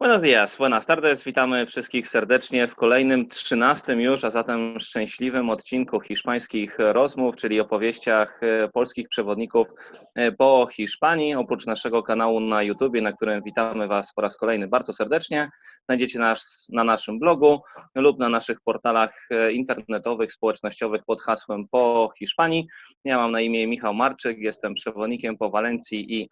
Buenos días, buenas tardes. Witamy wszystkich serdecznie w kolejnym, trzynastym już, a zatem szczęśliwym odcinku hiszpańskich rozmów, czyli opowieściach e, polskich przewodników e, po Hiszpanii. Oprócz naszego kanału na YouTube, na którym witamy Was po raz kolejny bardzo serdecznie, znajdziecie nas na naszym blogu lub na naszych portalach e, internetowych, społecznościowych pod hasłem po Hiszpanii. Ja mam na imię Michał Marczyk, jestem przewodnikiem po Walencji i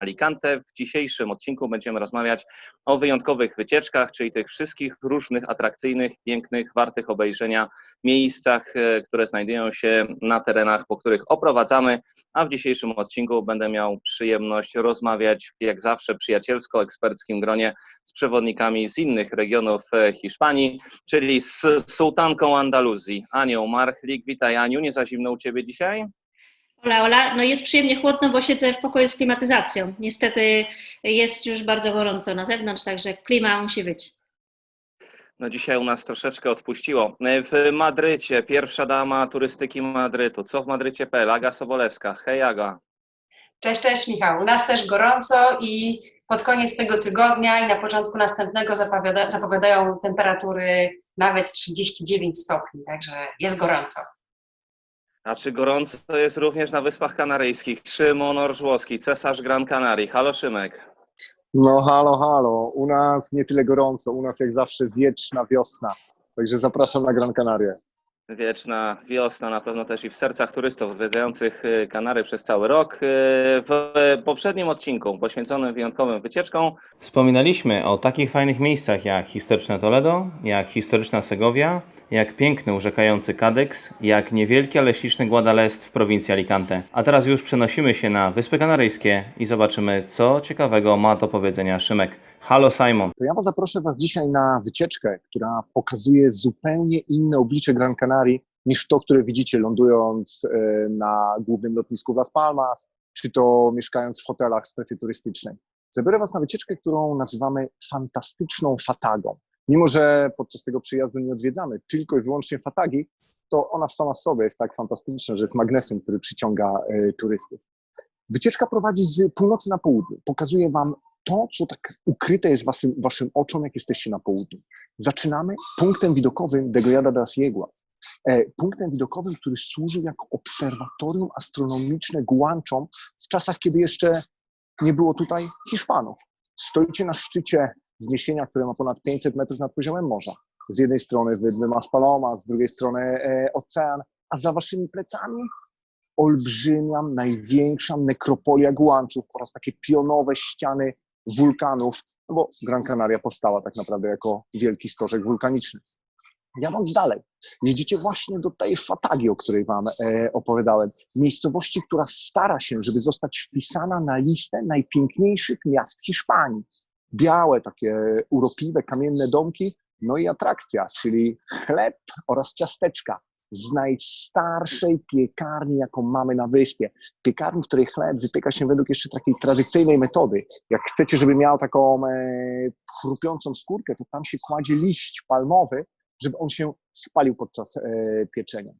Alicante. W dzisiejszym odcinku będziemy rozmawiać o wyjątkowych wycieczkach, czyli tych wszystkich różnych atrakcyjnych, pięknych, wartych obejrzenia miejscach, e, które znajdują się na terenach, po których oprowadzamy. A w dzisiejszym odcinku będę miał przyjemność rozmawiać, jak zawsze, przyjacielsko, eksperckim gronie z przewodnikami z innych regionów e, Hiszpanii, czyli z sułtanką Andaluzji, Anią Marchlik. Witaj Aniu, nie za zimno u Ciebie dzisiaj? Ola, Ola, no jest przyjemnie chłodno, bo siedzę w pokoju z klimatyzacją. Niestety jest już bardzo gorąco na zewnątrz, także klima musi być. No dzisiaj u nas troszeczkę odpuściło. W Madrycie, pierwsza dama turystyki Madrytu. Co w Madrycie.pl? Aga Sobolewska. Hej Aga. Cześć, cześć Michał. U nas też gorąco i pod koniec tego tygodnia i na początku następnego zapowiada, zapowiadają temperatury nawet 39 stopni, także jest gorąco. A czy gorąco jest również na Wyspach Kanaryjskich? Szymon Orżłowski, cesarz Gran Canaria. Halo Szymek. No halo, halo. U nas nie tyle gorąco, u nas jak zawsze wieczna wiosna. Także zapraszam na Gran Canaria. Wieczna wiosna, na pewno też i w sercach turystów odwiedzających y, Kanary przez cały rok. Y, W poprzednim odcinku poświęconym wyjątkowym wycieczkom wspominaliśmy o takich fajnych miejscach jak historyczne Toledo, jak historyczna Segowia, jak piękny urzekający Cadix, jak niewielki, ale śliczny Guadalest w prowincji Alicante. A teraz już przenosimy się na Wyspy Kanaryjskie i zobaczymy, co ciekawego ma do powiedzenia Szymek. Halo Simon. To ja was zaproszę was dzisiaj na wycieczkę, która pokazuje zupełnie inne oblicze Gran Canaria niż to, które widzicie lądując e, na głównym lotnisku w Las Palmas, czy to mieszkając w hotelach w strefie turystycznej. Zabiorę was na wycieczkę, którą nazywamy fantastyczną fatagą. Mimo, że podczas tego przyjazdu nie odwiedzamy tylko i wyłącznie fatagi, to ona w sama sobie jest tak fantastyczna, że jest magnesem, który przyciąga e, turystów. Wycieczka prowadzi z północy na południe. Pokazuje wam to, co tak ukryte jest waszym, waszym oczom, jak jesteście na południu. Zaczynamy punktem widokowym Degollada de las Yeguas. E, punktem widokowym, który służył jako obserwatorium astronomiczne Guanczom w czasach, kiedy jeszcze nie było tutaj Hiszpanów. Stoicie na szczycie wzniesienia, które ma ponad 500 metrów nad poziomem morza. Z jednej strony wydmy Maspaloma, z drugiej strony e, ocean, a za waszymi plecami olbrzymia, największa nekropolia Guanczów oraz takie pionowe ściany wulkanów, no bo Gran Canaria powstała tak naprawdę jako wielki stożek wulkaniczny. Jadąc dalej, jedziecie właśnie do tej Fatagi, o której Wam e, opowiadałem. Miejscowości, która stara się, żeby zostać wpisana na listę najpiękniejszych miast Hiszpanii. Białe, takie urokliwe, kamienne domki, no i atrakcja, czyli chleb oraz ciasteczka z najstarszej piekarni, jaką mamy na wyspie. Piekarni, w której chleb wypieka się według jeszcze takiej tradycyjnej metody. Jak chcecie, żeby miał taką e, chrupiącą skórkę, to tam się kładzie liść palmowy, żeby on się spalił podczas e, pieczenia.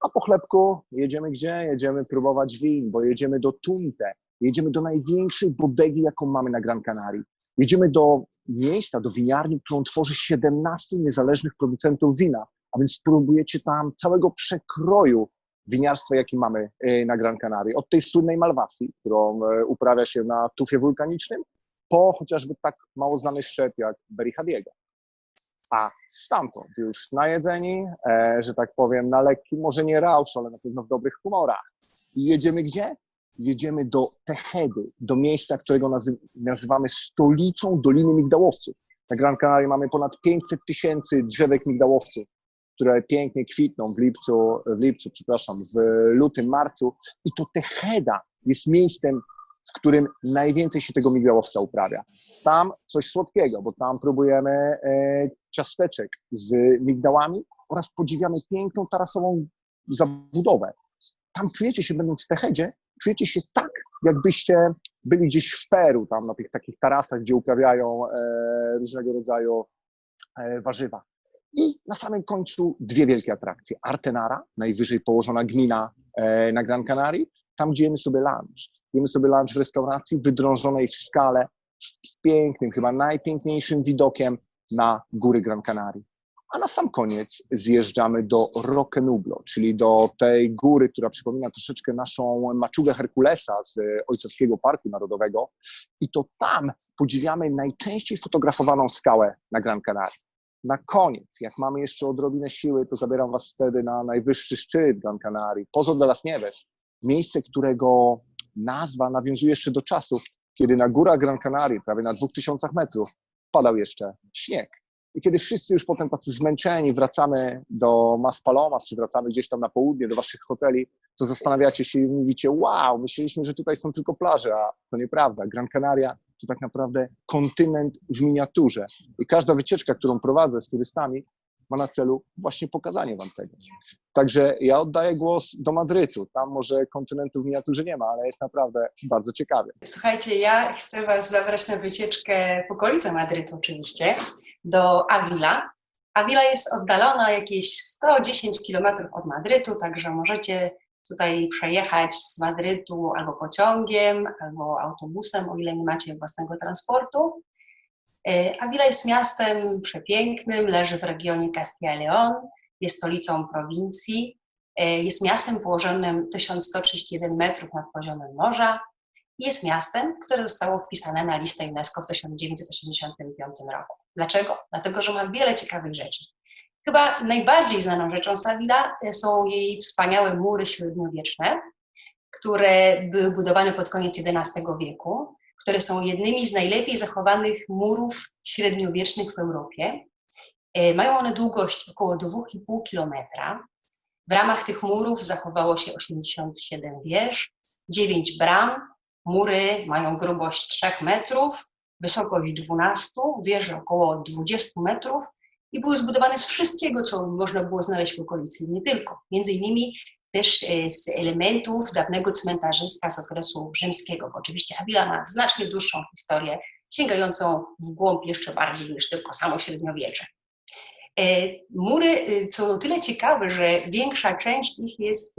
A po chlebku jedziemy gdzie? Jedziemy próbować win, bo jedziemy do Tunte. Jedziemy do największej bodegi, jaką mamy na Gran Canaria. Jedziemy do miejsca, do winiarni, którą tworzy 17 niezależnych producentów wina a więc spróbujecie tam całego przekroju winiarstwa, jaki mamy e, na Gran Canaria. Od tej słynnej Malwasji, którą e, uprawia się na tufie wulkanicznym, po chociażby tak mało znany szczep jak Berihadiego. A stamtąd już najedzeni, e, że tak powiem, na lekki, może nie rausz, ale na pewno w dobrych humorach. I jedziemy gdzie? Jedziemy do Tehedy, do miejsca, którego nazy nazywamy stolicą Doliny Migdałowców. Na Gran Canaria mamy ponad 500 tysięcy drzewek migdałowców które pięknie kwitną w lipcu, w lipcu, przepraszam, w lutym, marcu i to Teheda jest miejscem, w którym najwięcej się tego migdałowca uprawia. Tam coś słodkiego, bo tam próbujemy e, ciasteczek z migdałami oraz podziwiamy piękną tarasową zabudowę. Tam czujecie się, będąc w Tehedzie, czujecie się tak, jakbyście byli gdzieś w Peru, tam na tych takich tarasach, gdzie uprawiają e, różnego rodzaju e, warzywa. I na samym końcu dwie wielkie atrakcje. Artenara, najwyżej położona gmina e, na Gran Canaria, tam gdzie jemy sobie lunch. Jemy sobie lunch w restauracji wydrążonej w skale z pięknym, chyba najpiękniejszym widokiem na góry Gran Canaria. A na sam koniec zjeżdżamy do Roque Nublo, czyli do tej góry, która przypomina troszeczkę naszą maczugę Herkulesa z Ojcowskiego Parku Narodowego. I to tam podziwiamy najczęściej fotografowaną skałę na Gran Canaria. Na koniec, jak mamy jeszcze odrobinę siły, to zabieram Was wtedy na najwyższy szczyt Gran Canaria, Pozo de las Nieves, miejsce, którego nazwa nawiązuje jeszcze do czasów, kiedy na górach Gran Canaria, prawie na 2000 metrów, padał jeszcze śnieg. I kiedy wszyscy już potem tacy zmęczeni wracamy do Maspalomas, czy wracamy gdzieś tam na południe, do waszych hoteli, to zastanawiacie się i mówicie, wow, myśleliśmy, że tutaj są tylko plaże, a to nieprawda. Gran Canaria to tak naprawdę kontynent w miniaturze. I każda wycieczka, którą prowadzę z turystami, ma na celu właśnie pokazanie wam tego. Także ja oddaję głos do Madrytu. Tam może kontynentu w miniaturze nie ma, ale jest naprawdę bardzo ciekawie. Słuchajcie, ja chcę Was zabrać na wycieczkę w okolice Madrytu oczywiście, do Avila. Avila jest oddalona jakieś 110 km od Madrytu, także możecie tutaj przejechać z Madrytu albo pociągiem, albo autobusem, o ile nie macie własnego transportu. Avila jest miastem przepięknym, leży w regionie Castilla y León, jest stolicą prowincji, jest miastem położonym 1131 metrów nad poziomem morza i jest miastem, które zostało wpisane na listę UNESCO w 1985 roku. Dlaczego? Dlatego, że ma wiele ciekawych rzeczy. Chyba najbardziej znaną rzeczą Savila są jej wspaniałe mury średniowieczne, które były budowane pod koniec XI wieku, które są jednymi z najlepiej zachowanych murów średniowiecznych w Europie. Mają one długość około 2,5 kilometra. W ramach tych murów zachowało się 87 wież, 9 bram. Mury mają grubość 3 metrów, wysokość 12, wieże około 20 metrów i były zbudowane z wszystkiego, co można było znaleźć w okolicy, nie tylko. Między innymi też z elementów dawnego cmentarzyska z okresu rzymskiego, bo oczywiście Avila ma znacznie dłuższą historię, sięgającą w głąb jeszcze bardziej niż tylko samo średniowiecze. Mury są o tyle ciekawe, że większa część ich jest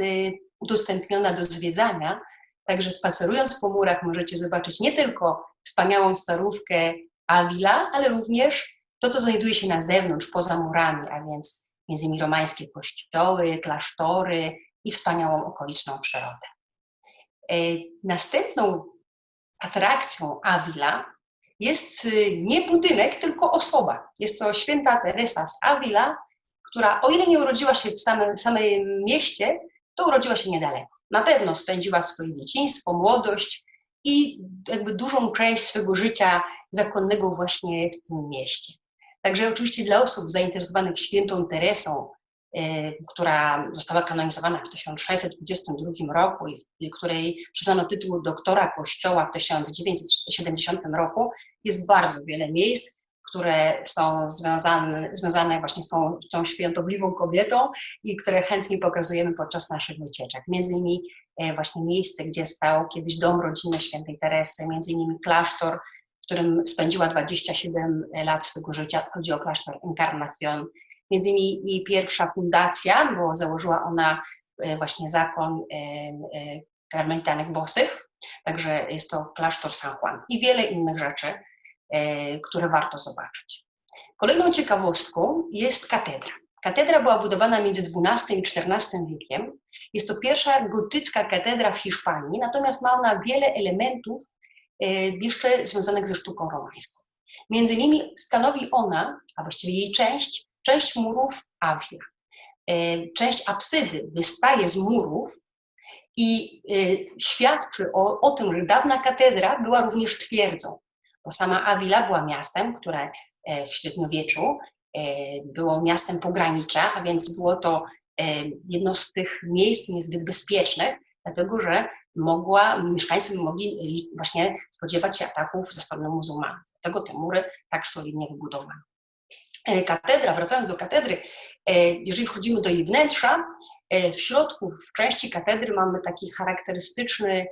udostępniona do zwiedzania, także spacerując po murach możecie zobaczyć nie tylko wspaniałą starówkę Avila, ale również to, co znajduje się na zewnątrz, poza murami, a więc między innymi romańskie kościoły, klasztory i wspaniałą okoliczną przyrodę. Następną atrakcją Avila jest nie budynek, tylko osoba. Jest to święta Teresa z Avila, która o ile nie urodziła się w samym, samym mieście, to urodziła się niedaleko. Na pewno spędziła swoje dzieciństwo, młodość i jakby dużą część swojego życia zakonnego właśnie w tym mieście. Także oczywiście dla osób zainteresowanych świętą Teresą, która została kanonizowana w 1622 roku i której przyznano tytuł doktora Kościoła w 1970 roku, jest bardzo wiele miejsc, które są związane, związane właśnie z tą, tą świętobliwą kobietą i które chętnie pokazujemy podczas naszych wycieczek. Między innymi właśnie miejsce, gdzie stał kiedyś dom rodziny świętej Teresy, między innymi klasztor, którym spędziła 27 lat swojego życia. Chodzi o klasztor Encarnacion. Między innymi jej pierwsza fundacja, bo założyła ona właśnie zakon karmelitanek bosych, także jest to klasztor San Juan i wiele innych rzeczy, które warto zobaczyć. Kolejną ciekawostką jest katedra. Katedra była budowana między XII i XIV wiekiem. Jest to pierwsza gotycka katedra w Hiszpanii, natomiast ma ona wiele elementów jeszcze związanych ze sztuką romańską. Między innymi stanowi ona, a właściwie jej część, część murów Avila. Część absydy wystaje z murów i świadczy o, o tym, że dawna katedra była również twierdzą, bo sama Avila była miastem, które w średniowieczu było miastem pogranicza, a więc było to jedno z tych miejsc niezbyt bezpiecznych, dlatego że mogła, mieszkańcy mogli właśnie spodziewać się ataków ze strony muzułmanów. Dlatego te mury tak solidnie wybudowano. Katedra, wracając do katedry, jeżeli wchodzimy do jej wnętrza, w środku, w części katedry mamy taki charakterystyczny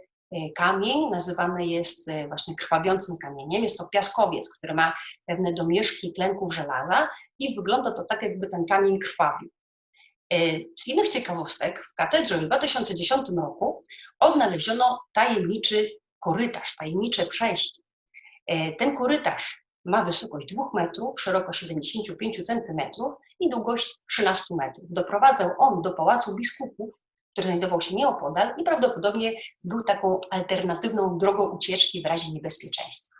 kamień, nazywany jest właśnie krwawiącym kamieniem. Jest to piaskowiec, który ma pewne domieszki tlenków żelaza i wygląda to tak, jakby ten kamień krwawił. Z innych ciekawostek, w katedrze w 2010 roku odnaleziono tajemniczy korytarz, tajemnicze przejście. Ten korytarz ma wysokość 2 metrów, szerokość 75 centymetrów i długość 13 metrów. Doprowadzał on do Pałacu Biskupów, który znajdował się nieopodal i prawdopodobnie był taką alternatywną drogą ucieczki w razie niebezpieczeństwa.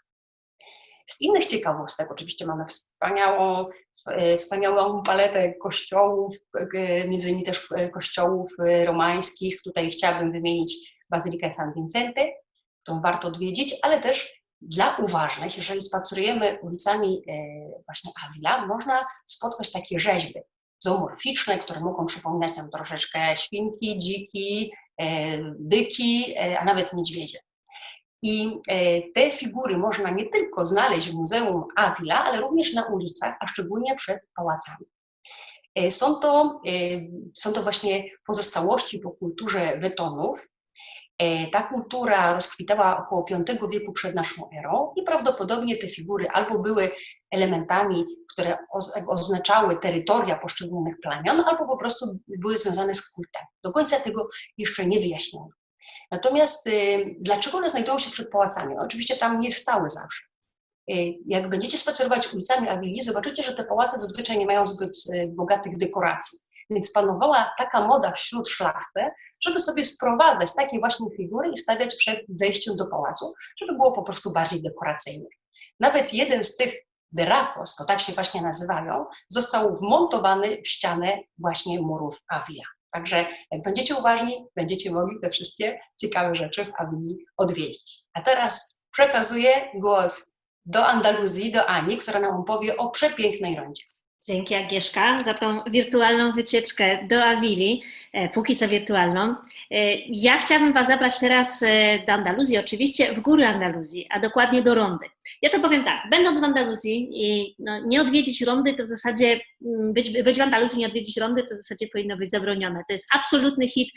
Z innych ciekawostek oczywiście mamy wspaniałą, wspaniałą paletę kościołów, między innymi też kościołów romańskich. Tutaj chciałabym wymienić Bazylikę San Vicente, którą warto odwiedzić, ale też dla uważnych, jeżeli spacerujemy ulicami właśnie Avila, można spotkać takie rzeźby zoomorficzne, które mogą przypominać nam troszeczkę świnki, dziki, byki, a nawet niedźwiedzie. I te figury można nie tylko znaleźć w Muzeum Avila, ale również na ulicach, a szczególnie przed pałacami. Są to, są to właśnie pozostałości po kulturze wetonów. Ta kultura rozkwitała około V wieku przed naszą erą i prawdopodobnie te figury albo były elementami, które oznaczały terytoria poszczególnych plemion, albo po prostu były związane z kultem. Do końca tego jeszcze nie wyjaśniono. Natomiast y, dlaczego one znajdują się przed pałacami? Oczywiście tam nie stały zawsze. Y, jak będziecie spacerować ulicami Awilii, zobaczycie, że te pałace zazwyczaj nie mają zbyt y, bogatych dekoracji. Więc panowała taka moda wśród szlachty, żeby sobie sprowadzać takie właśnie figury i stawiać przed wejściem do pałacu, żeby było po prostu bardziej dekoracyjne. Nawet jeden z tych Derakos, to tak się właśnie nazywają, został wmontowany w ścianę właśnie murów Avila. Także jak będziecie uważni, będziecie mogli te wszystkie ciekawe rzeczy w Awilii odwiedzić. A teraz przekazuję głos do Andaluzji, do Ani, która nam opowie o przepięknej rondzie. Dzięki Agnieszka za tą wirtualną wycieczkę do Awili, e, póki co wirtualną. E, ja chciałabym Was zabrać teraz e, do Andaluzji, oczywiście w góry Andaluzji, a dokładnie do Rondy. Ja to powiem tak, będąc w Andaluzji i no, nie odwiedzić Rondy, to w zasadzie mm, być, być w Andaluzji, nie odwiedzić Rondy, to w zasadzie powinno być zabronione. To jest absolutny hit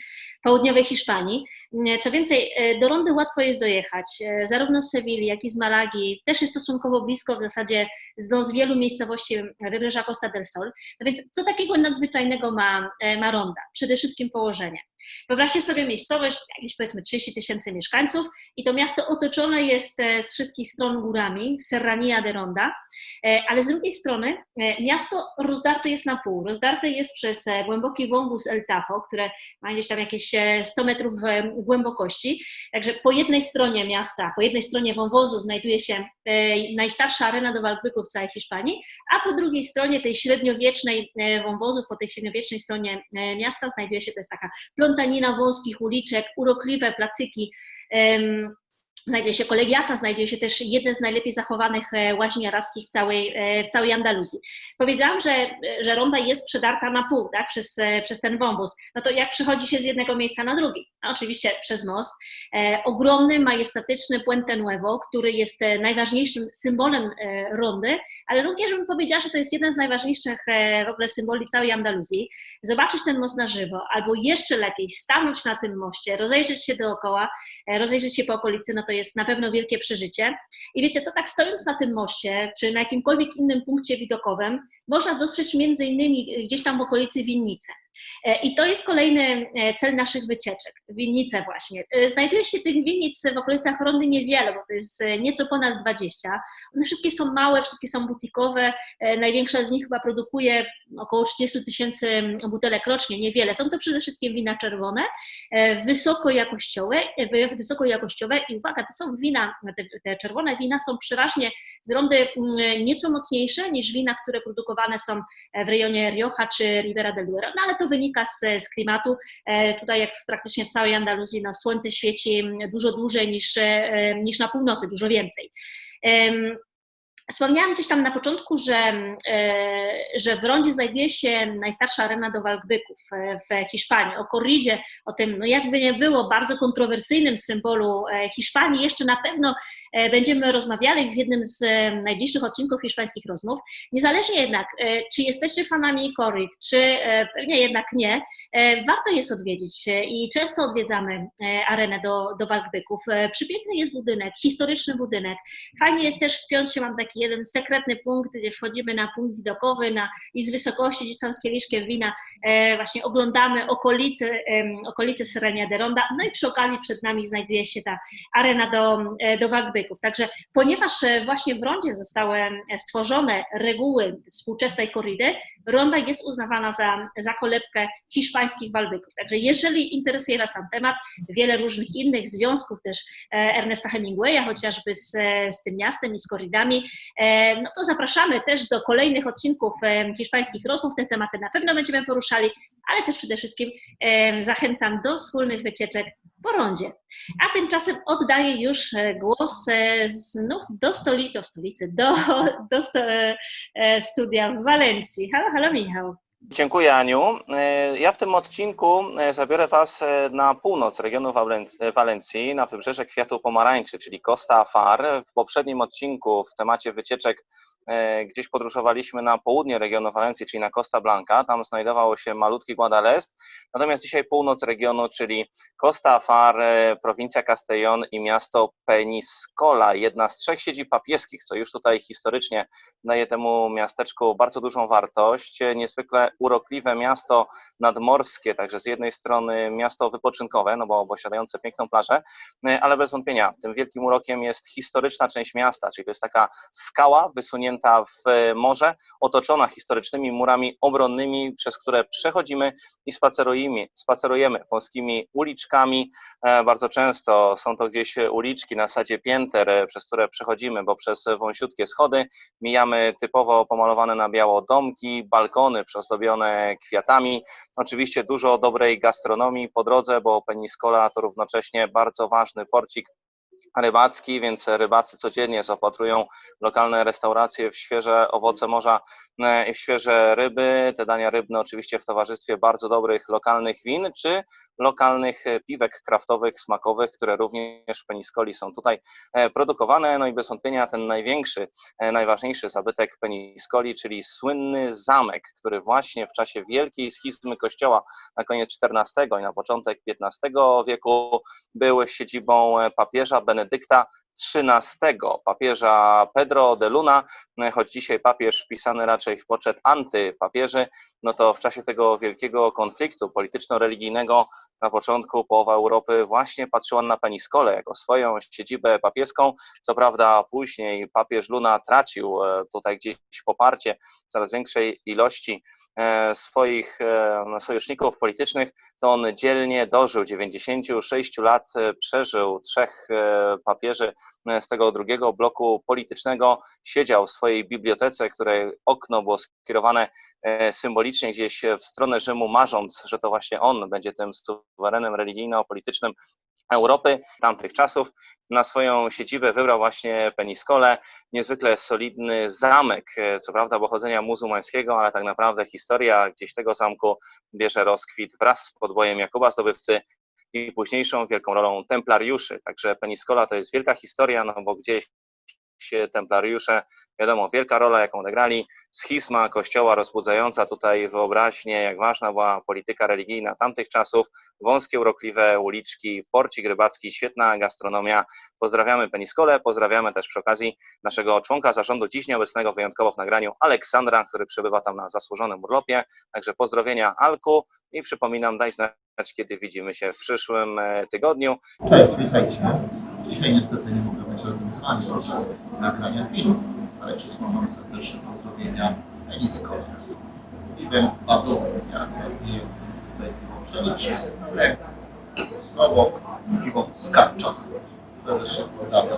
południowej Hiszpanii. Co więcej, do Rondy łatwo jest dojechać, zarówno z Sewilli, jak i z Malagi. Też jest stosunkowo blisko w zasadzie no, z wielu miejscowości Wybrzeża Costa del Sol. No więc co takiego nadzwyczajnego ma, ma Ronda? Przede wszystkim położenie. Wyobraźcie sobie miejscowość, jakieś powiedzmy 30 tysięcy mieszkańców i to miasto otoczone jest e, z wszystkich stron górami, Serrania de Ronda, e, ale z drugiej strony e, miasto rozdarte jest na pół. Rozdarte jest przez głęboki wąwóz El Tajo, które ma gdzieś tam jakieś 100 metrów głębokości. Także po jednej stronie miasta, po jednej stronie wąwozu znajduje się najstarsza arena do walbyków w całej Hiszpanii, a po drugiej stronie tej średniowiecznej wąwozu, po tej średniowiecznej stronie miasta znajduje się, to jest taka plątanina wąskich uliczek, urokliwe placyki, Znajduje się kolegiata, znajduje się też jeden z najlepiej zachowanych e, łaźni arabskich w całej, e, w całej Andaluzji. Powiedziałam, że, że ronda jest przedarta na pół tak, przez, e, przez ten wąwóz. No to jak przychodzi się z jednego miejsca na drugi? No oczywiście przez most. Ogromny, majestatyczny Puente Nuevo, który jest najważniejszym symbolem rondy, ale również bym powiedziała, że to jest jeden z najważniejszych w ogóle symboli całej Andaluzji. Zobaczyć ten most na żywo, albo jeszcze lepiej stanąć na tym moście, rozejrzeć się dookoła, rozejrzeć się po okolicy, no to jest na pewno wielkie przeżycie. I wiecie co, tak stojąc na tym moście, czy na jakimkolwiek innym punkcie widokowym, można dostrzec między innymi gdzieś tam w okolicy winnice. E, I to jest kolejny e, cel naszych wycieczek, winnice właśnie. E, znajduje się tych winnic w okolicach Rondy niewiele, bo to jest nieco ponad 20. One wszystkie są małe, wszystkie są butikowe. Największa z nich chyba produkuje około 30 tysięcy butelek rocznie, niewiele. Są to przede wszystkim wina czerwone, wysokojakościowe, wysokojakościowe i uwaga, to są wina, te, czerwone wina są przeważnie z rondy nieco mocniejsze niż wina, które produkowane są w rejonie Rioja czy Ribera del Duero, no ale to wynika z, z klimatu. E, tutaj jak praktycznie w całej Andaluzji no, słońce świeci dużo dłużej niż, e, niż na północy, dużo więcej. Wspomniałam gdzieś tam na początku, że, e, że w Rondzie znajduje się najstarsza arena do walk byków e, w Hiszpanii. O korridzie, o tym, no jakby nie było, bardzo kontrowersyjnym symbolu e, Hiszpanii, jeszcze na pewno będziemy rozmawiali w jednym z najbliższych odcinków hiszpańskich rozmów. Niezależnie jednak, czy jesteście fanami korrid, czy pewnie jednak nie, warto jest odwiedzić i często odwiedzamy arenę do, do walk byków. Przepiękny jest budynek, historyczny budynek. Fajnie jest też spiąć się, mam taki jeden sekretny punkt, gdzie wchodzimy na punkt widokowy na, i z wysokości, gdzie są z kieliszkiem wina, e, właśnie oglądamy okolice, em, okolice Serenia de Ronda, no i przy okazji przed nami znajduje się ta arena do, e, do walk byków. Także ponieważ e, właśnie w rondzie zostały e, stworzone reguły współczesnej korridy, ronda jest uznawana za, za kolebkę hiszpańskich walbyków. Także jeżeli interesuje Was tam temat, wiele różnych innych związków też e, Ernesta Hemingwaya, chociażby z, e, z tym miastem i z korridami, e, no to zapraszamy też do kolejnych odcinków e, hiszpańskich rozmów. Te tematy na pewno będziemy poruszali, ale też przede wszystkim e, zachęcam do wspólnych wycieczek po rondzie. A tymczasem oddaję już e, głos e, znów do, stoli, do stolicy, do, do sto, e, e, studia w Walencji. Halo, halo Michał. Dziękuję Aniu. E, Ja w tym odcinku e, zabiorę Was e, na północ regionu Walenc- Walencji, na wybrzeże Kwiatu Pomarańczy, czyli Costa Afar. W poprzednim odcinku w temacie wycieczek gdzieś podróżowaliśmy na południe regionu Walencji, czyli na Costa Blanca. Tam znajdowało się malutki Guadalest. Natomiast dzisiaj północ regionu, czyli Costa Afar, prowincja Castellón i miasto Peñíscola, jedna z trzech siedzib papieskich, co już tutaj historycznie daje temu miasteczku bardzo dużą wartość. Niezwykle urokliwe miasto nadmorskie, także z jednej strony miasto wypoczynkowe, no bo posiadające piękną plażę, e, ale bez wątpienia tym wielkim urokiem jest historyczna część miasta, czyli to jest taka skała wysunięta w e, morze, otoczona historycznymi murami obronnymi, przez które przechodzimy i spacerujemy, spacerujemy wąskimi uliczkami. E, Bardzo często są to gdzieś uliczki na sadzie pięter, przez które przechodzimy, bo przez wąsiutkie schody mijamy typowo pomalowane na biało domki, balkony przyozdobione kwiatami. Oczywiście dużo dobrej gastronomii po drodze, bo Peniscola to równocześnie bardzo ważny porcik rybacki, więc rybacy codziennie zaopatrują lokalne restauracje w świeże owoce morza e, i w świeże ryby. Te dania rybne oczywiście w towarzystwie bardzo dobrych lokalnych win, czy lokalnych e, piwek kraftowych, smakowych, które również w Peniscoli są tutaj e, produkowane. No i bez wątpienia ten największy, e, najważniejszy zabytek Peniscoli, czyli słynny zamek, który właśnie w czasie wielkiej schizmy kościoła na koniec XIV i na początek XV wieku był siedzibą e, papieża Benedykta XIII, papieża Pedro de Luna, choć dzisiaj papież wpisany raczej w poczet antypapieży, no to w czasie tego wielkiego konfliktu polityczno-religijnego na początku połowa Europy właśnie patrzyła na Peniskolę jako swoją siedzibę papieską. Co prawda później papież Luna tracił e, tutaj gdzieś poparcie coraz większej ilości e, swoich e, sojuszników politycznych, to on dzielnie dożył 96 lat, przeżył trzech papieży z tego drugiego bloku politycznego, siedział w swojej bibliotece, której okno było skierowane e, symbolicznie gdzieś w stronę Rzymu, marząc, że to właśnie on będzie tym suwerenem religijno-politycznym Europy tamtych czasów. Na swoją siedzibę wybrał właśnie Peniskolę, niezwykle solidny zamek, e, co prawda pochodzenia muzułmańskiego, ale tak naprawdę historia gdzieś tego zamku bierze rozkwit wraz z podbojem Jakuba Zdobywcy i późniejszą wielką rolą templariuszy. Także Peniscola to jest wielka historia, no bo gdzieś templariusze, wiadomo, wielka rola, jaką odegrali, schizma kościoła rozbudzająca tutaj wyobraźnię, jak ważna była polityka religijna tamtych czasów, wąskie, urokliwe uliczki, porcik rybacki, świetna gastronomia. Pozdrawiamy Peniskolę, pozdrawiamy też przy okazji naszego członka zarządu, dziś nieobecnego wyjątkowo w nagraniu, Aleksandra, który przebywa tam na zasłużonym urlopie. Także pozdrowienia Alku i przypominam, daj znać, kiedy widzimy się w przyszłym e, tygodniu. Cześć, witajcie. Dzisiaj niestety nie mogę być razem z Wami podczas nagrania filmu, ale przysłam Wam serdeczne pozdrowienia z Penisko. Piwem Badu, jak ja piję tutaj piwo pszeniczne, mleko, obok piwo z Karczach. Serdecznie pozdrawiam.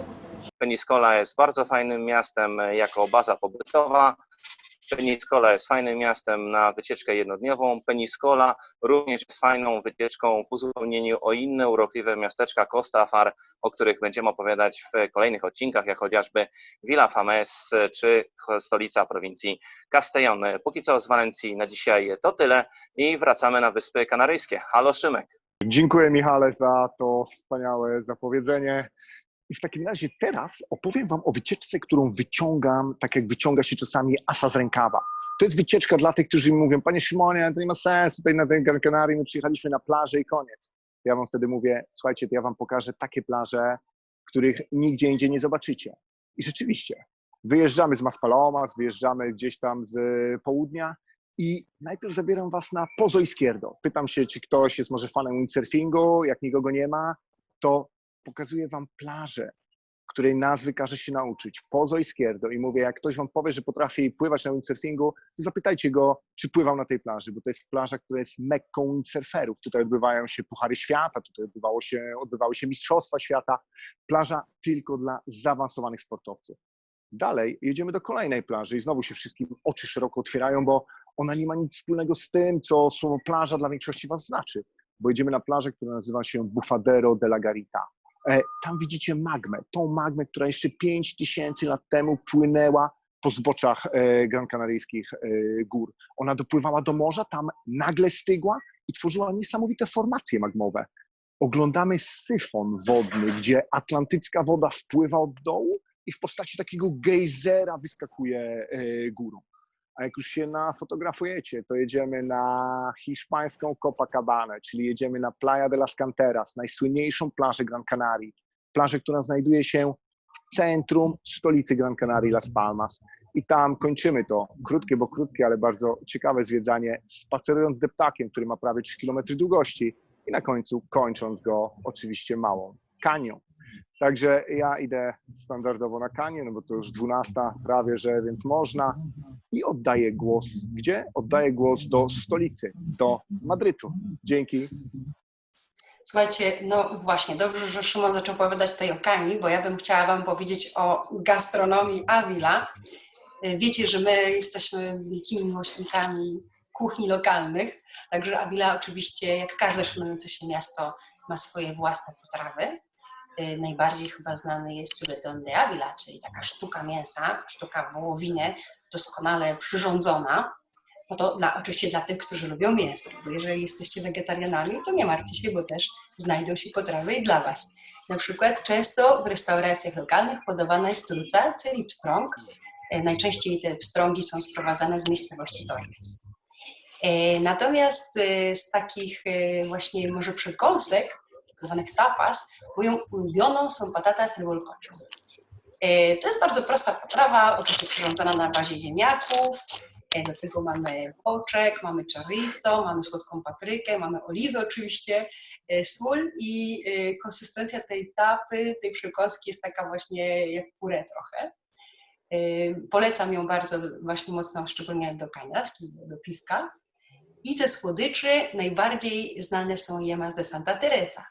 Peniscola jest bardzo fajnym miastem e, jako baza pobytowa. Peniscola jest fajnym miastem na wycieczkę jednodniową. Peniscola również jest fajną wycieczką w uzupełnieniu o inne urokliwe miasteczka Costa Far, o których będziemy opowiadać w kolejnych odcinkach, jak chociażby Villa Fames czy stolica prowincji Castellón. Póki co z Walencji na dzisiaj to tyle i wracamy na Wyspy Kanaryjskie. Halo Szymek. Dziękuję Michale za to wspaniałe zapowiedzenie. I w takim razie teraz opowiem Wam o wycieczce, którą wyciągam, tak jak wyciąga się czasami asa z rękawa. To jest wycieczka dla tych, którzy mi mówią, Panie Szymonie, to nie ma sensu, tutaj na tej Gran Canaria my przyjechaliśmy na plażę i koniec. Ja Wam wtedy mówię, słuchajcie, to ja Wam pokażę takie plaże, których nigdzie indziej nie zobaczycie. I rzeczywiście, Wyjeżdżamy z Maspalomas, wyjeżdżamy gdzieś tam z południa i najpierw zabieram was na Pozo Izquierdo. Pytam się, czy ktoś jest może fanem windsurfingu, jak nikogo nie ma, to pokazuję wam plażę, której nazwy każe się nauczyć. Pozo Izquierdo. I mówię, jak ktoś wam powie, że potrafi pływać na windsurfingu, to zapytajcie go, czy pływał na tej plaży, bo to jest plaża, która jest mekką windsurferów. Tutaj odbywają się Puchary Świata, tutaj odbywało się, odbywały się Mistrzostwa Świata. Plaża tylko dla zaawansowanych sportowców. Dalej jedziemy do kolejnej plaży i znowu się wszystkim oczy szeroko otwierają, bo ona nie ma nic wspólnego z tym, co słowo plaża dla większości was znaczy. Bo jedziemy na plażę, która nazywa się Bufadero de la Garita. E, Tam widzicie magmę, tą magmę, która jeszcze 5 tysięcy lat temu płynęła po zboczach e, Gran Canaryjskich e, gór. Ona dopływała do morza, tam nagle stygła i tworzyła niesamowite formacje magmowe. Oglądamy syfon wodny, gdzie atlantycka woda wpływa od dołu i w postaci takiego gejzera wyskakuje górą. A jak już się nafotografujecie, to jedziemy na hiszpańską Copacabana, czyli jedziemy na Playa de las Canteras, najsłynniejszą plażę Gran Canaria. Plażę, która znajduje się w centrum stolicy Gran Canaria, Las Palmas. I tam kończymy to, krótkie, bo krótkie, ale bardzo ciekawe zwiedzanie, spacerując deptakiem, który ma prawie 3 km długości i na końcu kończąc go oczywiście małą kanią. Także ja idę standardowo na kanię, no bo to już 12 prawie, że więc można i oddaję głos. Gdzie? Oddaję głos do stolicy, do Madrytu. Dzięki. Słuchajcie, no właśnie, dobrze, że Szymon zaczął opowiadać tutaj o Kani, bo ja bym chciała Wam powiedzieć o gastronomii Avila. Wiecie, że my jesteśmy wielkimi miłośnikami kuchni lokalnych, także Avila oczywiście, jak każde szanujące się miasto, ma swoje własne potrawy. Najbardziej chyba znany jest chuletón de Avila, czyli taka sztuka mięsa, sztuka wołowiny, doskonale przyrządzona. No to dla, oczywiście dla tych, którzy lubią mięso, bo jeżeli jesteście wegetarianami, to nie martwcie się, bo też znajdą się potrawy i dla Was. Na przykład często w restauracjach lokalnych podawana jest truca, czyli pstrąg. E, Najczęściej te pstrągi są sprowadzane z miejscowości Torres. E, Natomiast e, z takich właśnie może przekąsek, zwanych tapas, moją ulubioną są patatas revolcochos. E, To jest bardzo prosta potrawa, oczywiście przyrządzana na bazie ziemniaków. E, Do tego mamy boczek, mamy chorizo, mamy słodką paprykę, mamy oliwy oczywiście, e, sól i konsystencja tej tapy, tej przekąski jest taka właśnie jak puree trochę. Polecam ją bardzo właśnie mocno, szczególnie do kanias, czyli do piwka. I ze słodyczy najbardziej znane są yemas de Santa Teresa.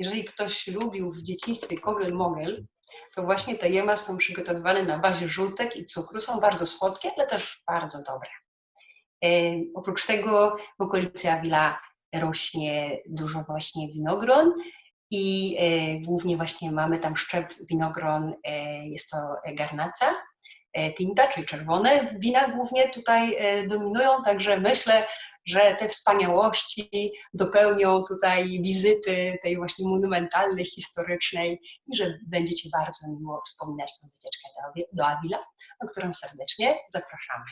Jeżeli ktoś lubił w dzieciństwie kogel-mogel, to właśnie te jema są przygotowywane na bazie żółtek i cukru. Są bardzo słodkie, ale też bardzo dobre. E, oprócz tego w okolicy Avila rośnie dużo właśnie winogron i e, głównie właśnie mamy tam szczep winogron, e, jest to garnaca, e, tinta, czyli czerwone wina głównie tutaj e, dominują, także myślę, że te wspaniałości dopełnią tutaj wizyty tej właśnie monumentalnej, historycznej i że będziecie bardzo miło wspominać tę wycieczkę do, do Avila, na którą serdecznie zapraszamy.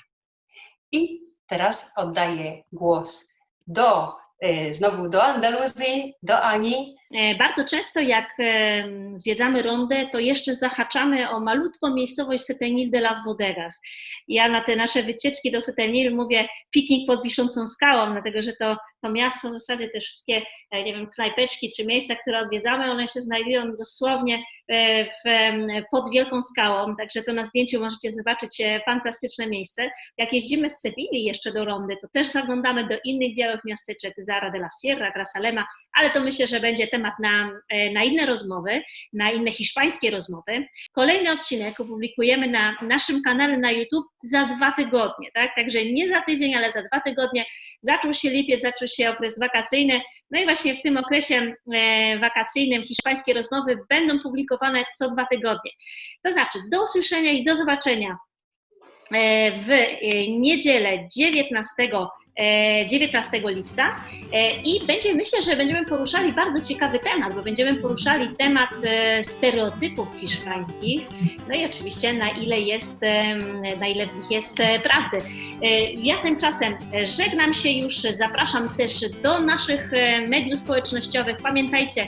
I teraz oddaję głos do, e, znowu do Andaluzji, do Ani. E, Bardzo często jak e, zwiedzamy rondę, to jeszcze zahaczamy o malutką miejscowość Setenil de las Bodegas. Ja na te nasze wycieczki do Setenil mówię piknik pod wiszącą skałą, dlatego że to, to miasto w zasadzie te wszystkie, e, nie wiem, knajpeczki czy miejsca, które odwiedzamy, one się znajdują dosłownie w, pod wielką skałą, także to na zdjęciu możecie zobaczyć fantastyczne miejsce. Jak jeździmy z Sewilli jeszcze do rondy, to też zaglądamy do innych białych miasteczek, Zara de la Sierra, Grasalema, ale to myślę, że będzie temat na, e, na inne rozmowy, na inne hiszpańskie rozmowy. Kolejny odcinek opublikujemy na naszym kanale na YouTube za dwa tygodnie, tak? Także nie za tydzień, ale za dwa tygodnie. Zaczął się lipiec, zaczął się okres wakacyjny, no i właśnie w tym okresie e, wakacyjnym hiszpańskie rozmowy będą publikowane co dwa tygodnie. To znaczy, do usłyszenia i do zobaczenia w e, niedzielę 19 e, 19 lipca E, i będzie, myślę, że będziemy poruszali bardzo ciekawy temat, bo będziemy poruszali temat e, stereotypów hiszpańskich, no i oczywiście na ile jest, na ile w nich jest e, prawdy. E, Ja tymczasem e, żegnam się już, zapraszam też do naszych e, mediów społecznościowych. Pamiętajcie, e,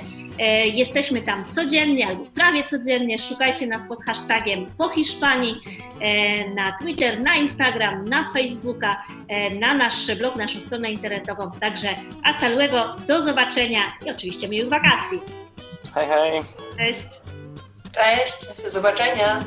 jesteśmy tam codziennie albo prawie codziennie. Szukajcie nas pod hashtagiem po Hiszpanii e, na Twitter, na Instagram, na Facebooka, e, na nasz blog, naszą stronę internetową. Także hasta luego, do zobaczenia i oczywiście miłych wakacji. Hej, hej! Cześć! Cześć, do zobaczenia.